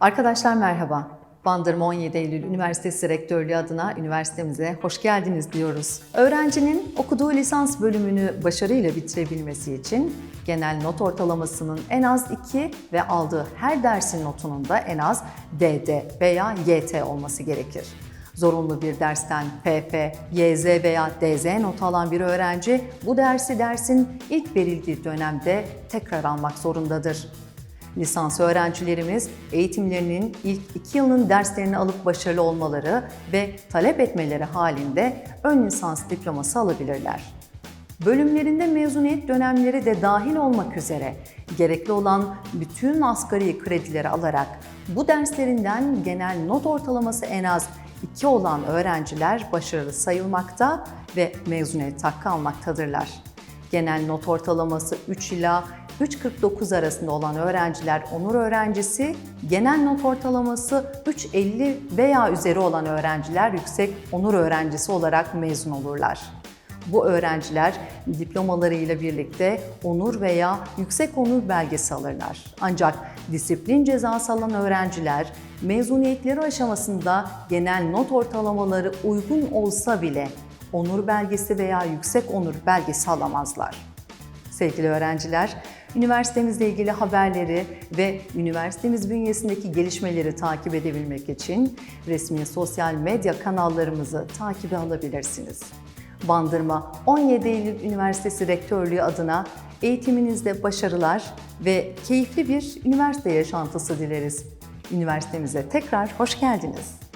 Arkadaşlar merhaba. Bandırma 17 Eylül Üniversitesi Rektörlüğü adına üniversitemize hoş geldiniz diyoruz. Öğrencinin okuduğu lisans bölümünü başarıyla bitirebilmesi için genel not ortalamasının en az 2 ve aldığı her dersin notunun da en az DD veya YT olması gerekir. Zorunlu bir dersten PP, YZ veya DZ not alan bir öğrenci bu dersi dersin ilk verildiği dönemde tekrar almak zorundadır. Lisans öğrencilerimiz eğitimlerinin ilk iki yılının derslerini alıp başarılı olmaları ve talep etmeleri halinde ön lisans diploması alabilirler. Bölümlerinde mezuniyet dönemleri de dahil olmak üzere gerekli olan bütün asgari kredileri alarak bu derslerinden genel not ortalaması en az 2 olan öğrenciler başarılı sayılmakta ve mezuniyet hakkı almaktadırlar. Genel not ortalaması 3 ila 3.49 arasında olan öğrenciler onur öğrencisi, genel not ortalaması 3.50 veya üzeri olan öğrenciler yüksek onur öğrencisi olarak mezun olurlar. Bu öğrenciler diplomalarıyla birlikte onur veya yüksek onur belgesi alırlar. Ancak disiplin cezası alan öğrenciler mezuniyetleri aşamasında genel not ortalamaları uygun olsa bile onur belgesi veya yüksek onur belgesi alamazlar. Sevgili öğrenciler, üniversitemizle ilgili haberleri ve üniversitemiz bünyesindeki gelişmeleri takip edebilmek için resmi sosyal medya kanallarımızı takibe alabilirsiniz. Bandırma 17 Eylül Üniversitesi Rektörlüğü adına eğitiminizde başarılar ve keyifli bir üniversite yaşantısı dileriz. Üniversitemize tekrar hoş geldiniz.